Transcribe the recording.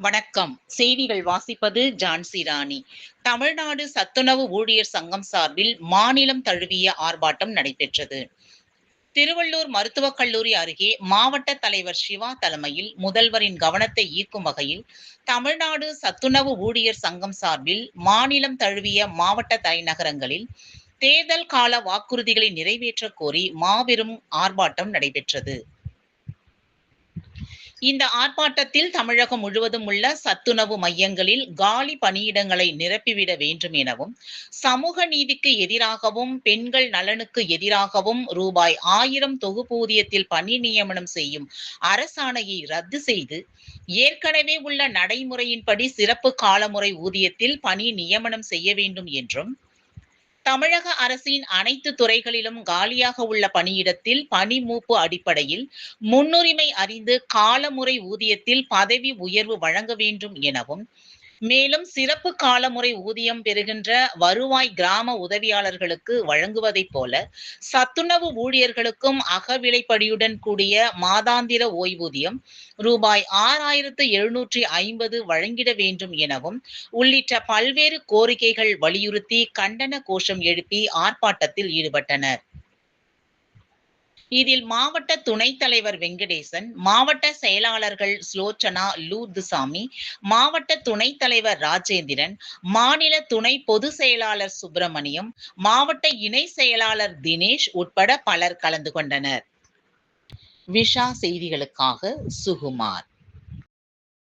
வணக்கம். செய்திகள் வாசிப்பது ஜான்சி ராணி. தமிழ்நாடு சத்துணவு ஊழியர் சங்கம் சார்பில் மாநிலம் தழுவிய ஆர்ப்பாட்டம் நடைபெற்றது. திருவள்ளூர் மருத்துவக் கல்லூரி அருகே மாவட்ட தலைவர் சிவா தலைமையில் முதல்வரின் கவனத்தை ஈர்க்கும் வகையில் தமிழ்நாடு சத்துணவு ஊழியர் சங்கம் சார்பில் மாநிலம் தழுவிய மாவட்ட தலைநகரங்களில் தேர்தல் கால வாக்குறுதிகளை நிறைவேற்றக் கோரி மாபெரும் ஆர்ப்பாட்டம் நடைபெற்றது. இந்த ஆர்ப்பாட்டத்தில் தமிழகம் முழுவதும் உள்ள சத்துணவு மையங்களில் காலி பணியிடங்களை நிரப்பிவிட வேண்டும் எனவும் சமூக நீதிக்கு எதிராகவும் பெண்கள் நலனுக்கு எதிராகவும் ரூபாய் ஆயிரம் தொகுப்பூதியத்தில் பணி நியமனம் செய்யும் அரசாணையை ரத்து செய்து ஏற்கனவே உள்ள நடைமுறையின்படி சிறப்பு காலமுறை ஊதியத்தில் பணி நியமனம் செய்ய வேண்டும் என்றும் தமிழக அரசின் அனைத்து துறைகளிலும் காலியாக உள்ள பணியிடத்தில் பணி மூப்பு அடிப்படையில் முன்னுரிமை அறிந்து காலமுறை ஊதியத்தில் பதவி உயர்வு வழங்க வேண்டும் எனவும் மேலும் சிறப்பு காலமுறை ஊதியம் பெறுகின்ற வருவாய் கிராம உதவியாளர்களுக்கு வழங்குவதைப் போல சத்துணவு ஊழியர்களுக்கும் அகவிலைப்படியுடன் கூடிய மாதாந்திர ஓய்வூதியம் ரூபாய் ஆறாயிரத்து எழுநூற்றி ஐம்பது வழங்கிட வேண்டும் எனவும் உள்ளிட்ட பல்வேறு கோரிக்கைகள் வலியுறுத்தி கண்டன கோஷம் எழுப்பி ஆர்ப்பாட்டத்தில் ஈடுபட்டனர். இதில் மாவட்ட துணைத் தலைவர் வெங்கடேசன் மாவட்ட செயலாளர்கள் ஸ்லோச்சனா லூர்துசாமி மாவட்ட துணைத் தலைவர் ராஜேந்திரன் மாநில துணை பொதுச் செயலாளர் சுப்பிரமணியம் மாவட்ட இணை செயலாளர் தினேஷ் உட்பட பலர் கலந்து கொண்டனர். விஷா செய்திகளுக்காக சுகுமார்.